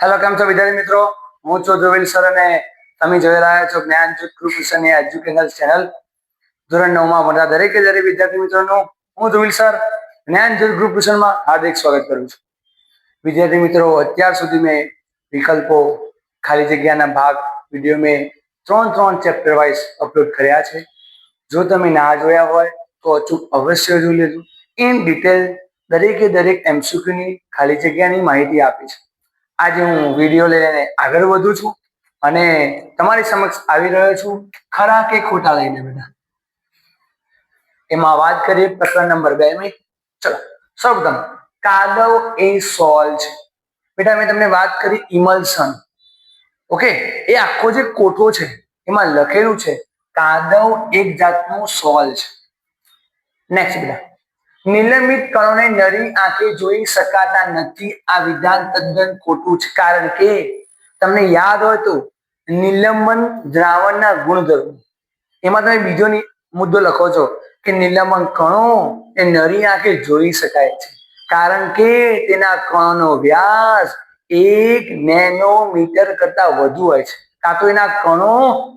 Hello કેમ છો વિદ્યાર્થી મિત્રો? હું છું ધ્રુવિલ સર અને તમે જોઈ રહ્યા છો જ્ઞાન કૃષ્ણ એજ્યુકેશનલ ચેનલ ધોરણ નવમાં ભણતા દરેકે દરેક વિદ્યાર્થી મિત્રોનું, હું ધ્રુવિલ સર, જ્ઞાન ટ્યુશનમાં હાર્દિક સ્વાગત કરું છું. વિદ્યાર્થી મિત્રો, અત્યાર સુધી મેં વિકલ્પો, ખાલી જગ્યાના ભાગ, વીડિયો મેં ત્રણ ત્રણ ચેપ્ટર વાઇઝ અપલોડ કર્યા છે. જો તમે ના જોયા હોય, તો અચૂક અવશ્ય જોઈ લેજો. ઇન ડિટેલ દરેકે દરેક એમસીક્યુની ખાલી જગ્યાની માહિતી આપી છે. આજે હું વીડિયો લઈને આગળ વધું છું અને તમારી સમક્ષ આવી રહ્યો છું ખરા કે ખોટા લઈને બેટા એમાં વાત કરીએ પ્રકરણ નંબર બે મી ચલો, સૌપ્રથમ કાદવ એ સોલ છે. બેટા, મેં તમને વાત કરી ઇમલ્સન. ઓકે, એ આખો જે કોઠો છે, એમાં લખેલું છે કાદવ એક જાતનું સોલ છે. નેક્સ્ટ બેટા. નિલંબિત કણોને નરી આંખે જોઈ શકાતા નથી. આ વિધાન તદ્દન ખોટું છે. કારણ કે તમને યાદ હોય તો નિલંબન દ્રાવણના ગુણધર્મો. એમાં તમે બીજો મુદ્દો લખો છો કે નિલંબન કણો એ નરી આંખે જોઈ શકાય છે. કારણ કે તેના કણોનો વ્યાસ એક નેનોમીટર કરતા વધુ હોય છે. કાં તો એના કણો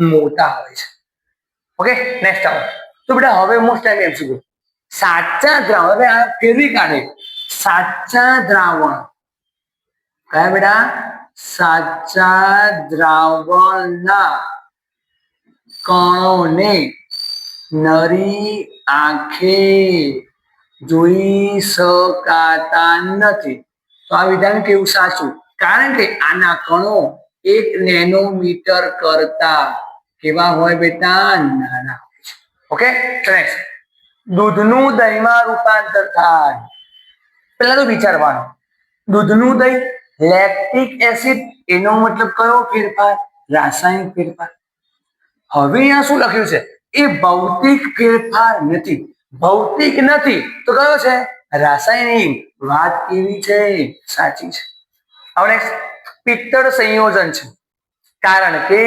મોટા હોય છે. ઓકે નેક્સ્ટ આવો. તો બેટા, હવે મોસ્ટ ટાઈમ એમ શું સાચા દ્રાવણ હવે આ ફેરવી કાઢે. સાચા દ્રાવણ. કયા બેટા? સાચા દ્રાવણના કણોને નરી આંખે જોઈ શકાતા નથી. તો આ વિધાન કેવું સાચું? કારણ કે આના કણો એક નેનોમીટર કરતા કેવા હોય બેટા? નાના ઓકે નેક્સ્ટ દૂધનું દહીંમાં રૂપાંતર થાય. પેલા તો વિચારવાનું. દૂધનું દહીં લેક્ટિક એસિડ એનો મતલબ કયો ફેરફાર? રાસાયણિક ફેરફાર. હવે અહીંયા શું લખ્યું છે? એ ભૌતિક ફેરફાર નથી. ભૌતિક નથી તો કયો છે? રાસાયણિક. વાત કેવી છે. સાચી છે. હવે પિત્તળ સંયોજન છે. કારણ કે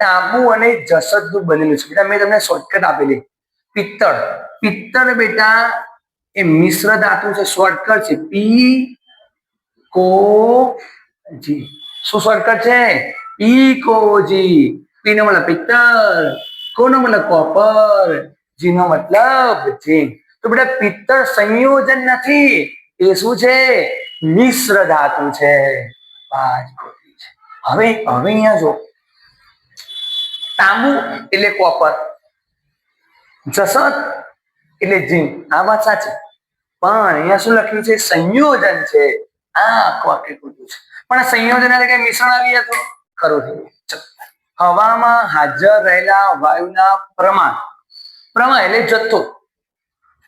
તાંબુ અને જસદનું બનેલું છે. બેટા, મેં તમને શોર્ટકટ આપેલી. પિત્તળ. પિત્તળ બેટા, એ મિશ્ર ધાતુ છે, શોર્ટકટ છે. પી કો જી શું શોર્ટકટ છે? પી કો જી પી નો મતલબ પિત્તળ કો નો મતલબ કોપર જી નો મતલબ ઝીંક. તો બેટા, પિત્તળ સંયોજન નથી. એ શું છે? મિશ્ર ધાતુ છે. પાંચ હવે હવે અહીંયા જો. તાંબુ એટલે કોપર. જસત એટલે જીવ. આ વાત સાચી. પણ અહીંયા શું લખ્યું છે? સંયોજન છે. આ આખું ખોટું છે. પણ સંયોજન એટલે કઈ મિશ્રણ આવી જતું ખરું થયું હવામાં હાજર રહેલા વાયુના પ્રમાણ. પ્રમાણ એટલે જથ્થો.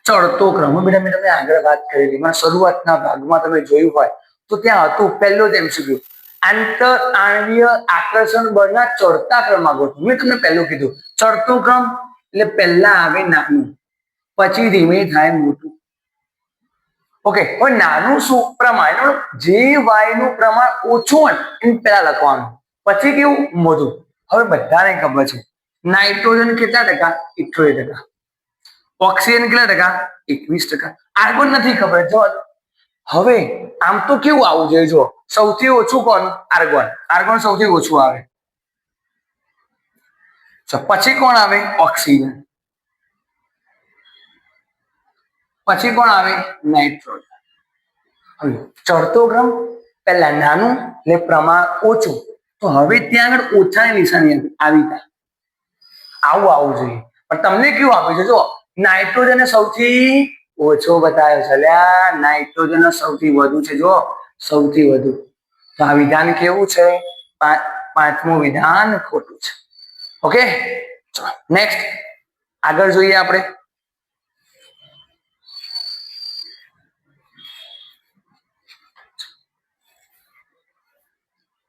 ચડતો ક્રમ. બેટા મેં તમે આગળ વાત કરેલી. માં શરૂઆતના ભાગમાં તમે જોયું હોય તો ત્યાં હતું પહેલો જ એમસીક્યુ આંતર આણવીય આકર્ષણ બળના ચડતા ક્રમમાં ગોઠવું મેં તમને પહેલું કીધું. ચડતો ક્રમ એટલે પહેલા આવે નાનું. પછી ધીમે થાય મોટું. ઓકે હવે નાનું શું? પ્રમાણ. જે જે વાયુનું પ્રમાણ ઓછું હોય એને પહેલા લખવાનું. પછી કેવું? મોટું. હવે બધાને ખબર છે. નાઇટ્રોજન કેટલા ટકા? ઇઠોતેર ટકા. ઓક્સિજન કેટલા ટકા? એકવીસ ટકા. આર્ગોન નથી ખબર. જો હવે આમ તો કેવું આવવું જોઈએ? જો સૌથી ઓછું કોણ? આર્ગોન. આર્ગોન સૌથી ઓછું આવે. પછી કોણ આવે? ઓક્સિજન. પછી કોણ આવે? નાઇટ્રોજન. ચડતો ક્રમ પહેલા નાનું ને પ્રમાણ ઓછું. તો હવે ત્યાં આગળ ઓછાની નિશાની આવી જાય. આવું આવવું જોઈએ. પણ તમને કેવું આપે છે? જો નાઇટ્રોજન સૌથી ઓછો બતાવ્યો છે. અલ્યા નાઇટ્રોજન સૌથી વધુ છે, જો સૌથી વધુ. તો આ વિધાન કેવું છે? પાંચમું વિધાન ખોટું છે. ઓકે નેક્સ્ટ આગળ જોઈએ આપણે.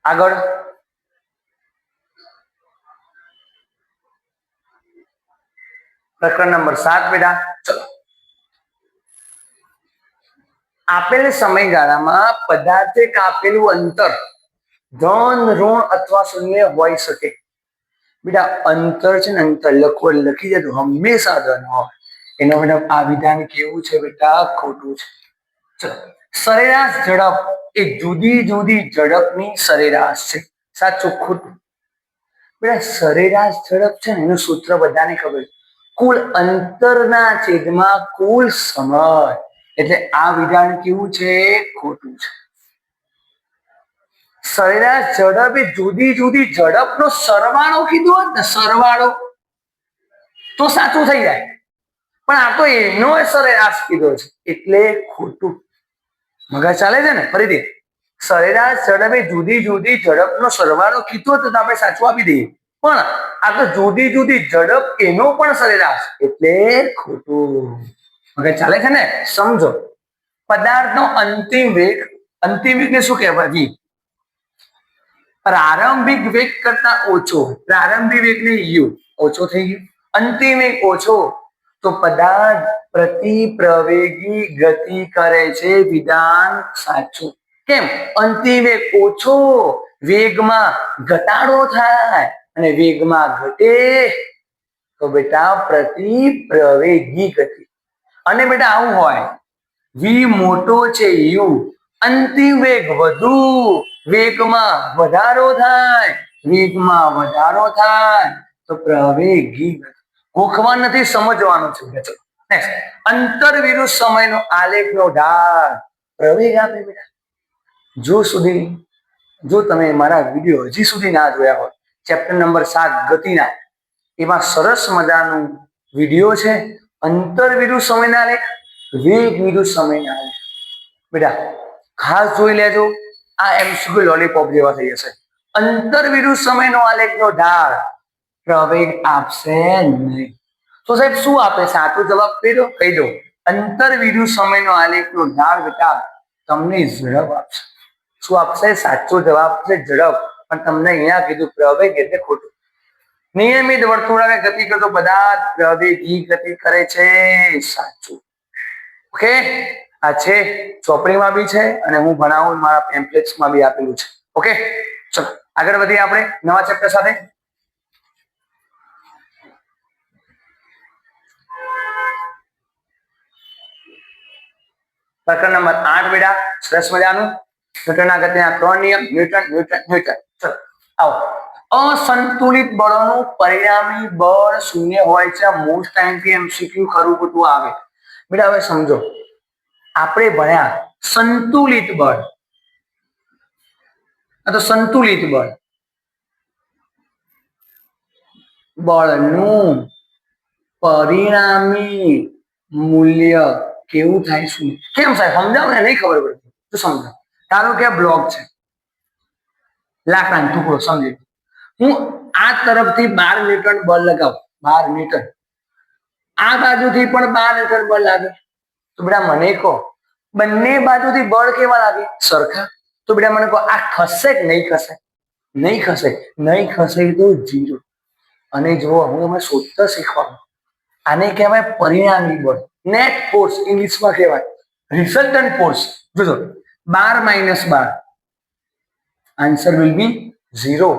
આગળ. પ્રકરણ નંબર સાત, બેટા. ચલો. આપેલ સમયગાળામાં પદાર્થે કાપેલું અંતર ધન, ઋણ અથવા શૂન્ય હોઈ શકે. બેટા, અંતર છે ને, અંતર લખો લખી જતું હંમેશા ધન એનો મેડમ આ વિધાન કેવું છે બેટા? ખોટું છે. સરેરાશ ઝડપ એ જુદી જુદી ઝડપની સરેરાશ છે. સાચું, ખોટું. બેટા, સરેરાશ ઝડપ છે ને, એનું સૂત્ર બધાને ખબર. કુલ અંતરના છેદમાં કુલ સમય. એટલે આ વિધાન કેવું છે? ખોટું છે. સરેરાશ ઝડપ એ જુદી જુદી ઝડપનો સરવાળો કીધો હોત ને, સરવાળો. તો સાચું થઈ જાય. પણ આ તો એનો સરેરાશ કીધો છે. એટલે ખોટું. મગજ ચાલે છે ને? ફરીથી. સરેરાશ, ઝડપ, જુદી જુદી ઝડપનો સરવાળો કીધો તો આપણે સાચું આપી દઈએ. પણ આ તો જુદી જુદી ઝડપ એનો પણ સરેરાશ. એટલે ખોટું. મગજ ચાલે છે ને? સમજો. પદાર્થનો અંતિમ વેગ, અંતિમ વેગને શું કહેવાય? પ્રારંભિક વેગ કરતા ઓછો પ્રારંભિક વેગ ને યુ, ઓછો થઈ ગયો. અંતિમ વેગ ઓછો તો પદાર્થ પ્રતિ પ્રવેગી ગતિ કરે છે, વિધાન સાચું. કેમ? અંતિમ વેગ ઓછો વેગમાં ઘટાડો થાય અને વેગમાં ઘટે. તો બેટા પ્રતિ પ્રવેગી ગતિ. અને બેટા આવું હોય. વી મોટો છે યુ, અંતિમ વેગ વધુ. વેગમાં વધારો થાય, વેગમાં વધારો થાય, તો પ્રવેગી ગતિ ગોખવા નથી, સમજવાનું છે અંતર વિરુદ્ધ સમયનો આલેખનો ઢાળ. પ્રવેગ આપે બેટા. જો સુધી, જો તમે મારા વીડિયો હજી સુધી ના જોયા હોય ચેપ્ટર નંબર સાત ગતિના, એમાં સરસ મજાનું વીડિયો છે અંતર વિરુદ્ધ સમયના આલેખ વેગ વિરુદ્ધ સમયના આલેખ. બેટા, ખાસ જોઈ લેજો. આ એમ શું લોલીપોપ જેવા થઈ જશે. અંતર વિરુદ્ધ સમયનો આલેખનો ઢાળ પ્રવેગ આપશે નહીં. તો સાહેબ, શું આપે સાચો જવાબ કહી દો કહી દો. અંતર વિરુદ્ધ સમયનો આલેખનો ઢાળ બેટા તમને ઝડપ આપશે. શું આપશે? સાચો જવાબ છે ઝડપ. પણ તમને અહીંયા કીધું પ્રવેગ એટલે ખોટું. નિયમિત વર્તુળાકાર ગતિ કરતો પદાર્થ પ્રવેગી ગતિ કરે છે. સાચું. ઓકે આ છે, ચોપડીમાં બી છે અને હું ભણાવું મારા પેમ્પલેટ્સમાં બી આપેલું છે. ઓકે ચલો, આગળ વધીએ આપણે નવા ચેપ્ટર સાથે. પ્રકરણ નંબર આઠ બેડા સરસ મજાનું. ન્યૂટનના ગતિના ત્રણ નિયમ, ન્યૂટન ન્યૂટન ન્યૂટન. ચલો, આવો. અસંતુલિત બળોનું પરિણામી બળ શૂન્ય હોય છે. મોસ્ટ ટાઈમથી એમસીક્યુ ખરું ખોટું આવે. બેટા, હવે સમજો. આપણે ભણ્યા સંતુલિત બળ. આ તો સંતુલિત બળ. બળનું પરિણામી મૂલ્ય કેવું થાય શું? કેમ સાહેબ? સમજાવો ને, નહીં ખબર પડતી. તો સમજાવ. ધારો કે બ્લોક છે? લાકડાનો ટુકડો, સમજી હું આ તરફથી બાર ન્યૂટન બળ લગાવું. બાર ન્યૂટન. આ બાજુથી પણ બાર ન્યૂટન બળ લાગે. તો બેટા મને કહો, બંને બાજુથી બળ કેવા લાગે? સરખા? તો બેટા મને કહો, આ ખસે કે નહીં ખસે? નહીં ખસે? નહીં ખસે તો જીરો અને જો હું અમે શોધતા શીખવાનું. આને કહેવાય પરિણામી બળ. નેટ ફોર્સ ઇંગ્લિશમાં કહેવાય. રિઝલ્ટન્ટ ફોર્સ જોજો, બાર માઇનસ બાર. આન્સર વિલ બી ઝીરો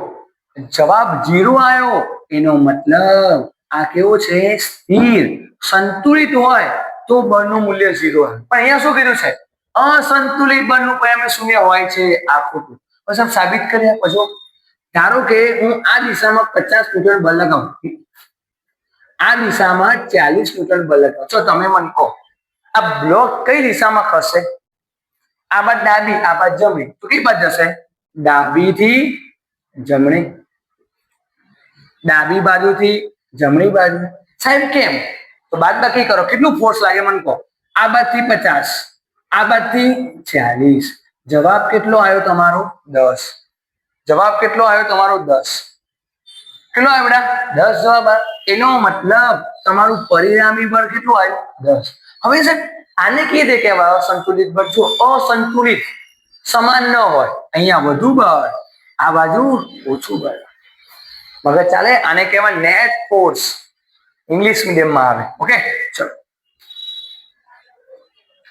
જવાબ ઝીરો આવ્યો. એનો મતલબ આ કેવો છે? સ્થિર. સંતુલિત હોય. તો બળનું મૂલ્ય ઝીરો આવે પણ અહીંયા શું કીધું છે? અસંતુલિત બળનું પરિણામે શૂન્ય હોય છે આ ખોટું પછી સાબિત કર્યા પછી ધારો કે હું આ દિશામાં પચાસ ન્યૂટન બળ લગાવું. આ દિશામાં ચાલીસ ન્યૂટન બળ લગાવું. તો તમે મને કહો, આ બ્લોક કઈ દિશામાં ખસે? આ બાદ ડાબી, આ બાદ જમણી. તો કઈ બાદ જશે? ડાબીથી જમણી. ડાબી બાજુથી જમણી બાજુ. સાહેબ, કેમ? તો બાદ બાકી કરો, કેટલું ફોર્સ લાગે મને કહો? આ બાદથી પચાસ, આ બાદથી ચાલીસ. જવાબ કેટલો આવ્યો તમારો? દસ. જવાબ કેટલો આવ્યો તમારો? દસ. કેટલો આવ્યો બેટા? દસ જવાબ એનો મતલબ તમારું પરિણામી બળ કેટલું આવ્યું? દસ. હવે સાહેબ આને કઈ રીતે કહેવાય? અસંતુલિત બળ? જો અસંતુલિત સમાન ન હોય, અહીંયા વધુ બળ, આ બાજુ ઓછું બળ. મગજ ચાલે? આને કહેવાય નેટ ફોર્સ ઇંગ્લિશ મીડિયમમાં આવે. ઓકે ચલો.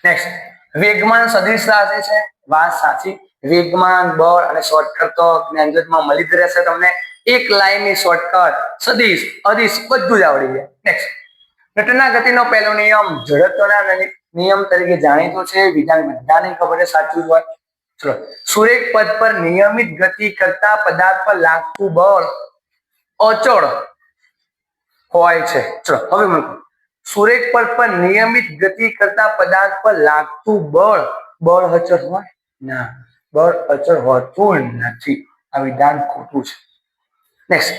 નેક્સ્ટ વેગમાન સદીશ રાશિ છે, વાત સાચી. વેગમાન, બળ અને શોર્ટકટ તો જ્ઞાનજોતમાં મળી જ રહેશે તમને. એક લાઈનની શોર્ટકટ સદીશ, અદિશ બધું જ આવડી જાય. નેક્સ્ટ ઘટના ગતિનો પહેલો નિયમ જડત્વના નિયમ તરીકે જાણીતો છે. વિધાન બધાને ખબર છે, સાચું હોય. ચલો. સુરેખ પદ પર નિયમિત ગતિ કરતા પદાર્થ પર લાગતું બળ અચળ હોય છે. ચલો, હવે મને. સુરેખ પદ પર નિયમિત ગતિ કરતા પદાર્થ પર લાગતું બળ બળ અચળ હોય? ના, બળ અચળ હોતું નથી. આ વિધાન ખોટું છે. નેક્સ્ટ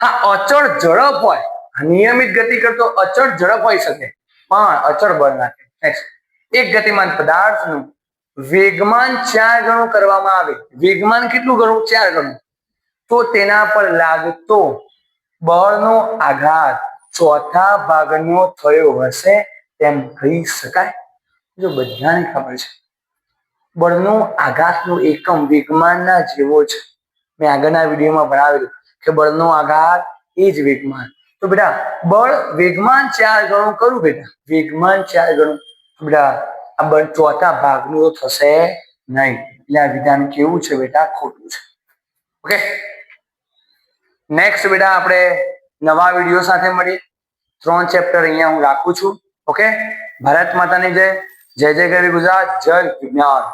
હા, અચળ ઝડપ હોય. નિયમિત ગતિ કરતો અચળ ઝડપ હોઈ શકે, પણ અચળ બળ નાખે. નેક્સ્ટ એક ગતિમાન પદાર્થનું વેગમાન ચાર ગણું કરવામાં આવે. વેગમાન કેટલું ગણું? ચાર ગણું. તો તેના પર લાગતો બળનો આઘાત ચોથા ભાગનો થયો હશે તેમ કહી શકાય. જો બધાને ખબર છે. બળનો આઘાતનો એકમ વેગમાનના જેવો છે. મેં આગળના વિડીયોમાં ભણાવેલું કે બળનો આઘાત એ જ વેગમાન. તો બેટા, બળ વેગમાન ચાર ગણું કરું બેટા. વેગમાન ચાર ગણું. બેટા, આ બળ ચોથા ભાગનું થશે નહીં. એટલે આ વિધાન કેવું છે બેટા? ખોટું છે. ઓકે? નેક્સ્ટ બેટા આપણે નવા વીડિયો સાથે મળી. ત્રણ ચેપ્ટર અહીંયા હું રાખું છું. ઓકે ભારત માતાની જય. જય જય ગરી ગુજરાત. જય વિજ્ઞાન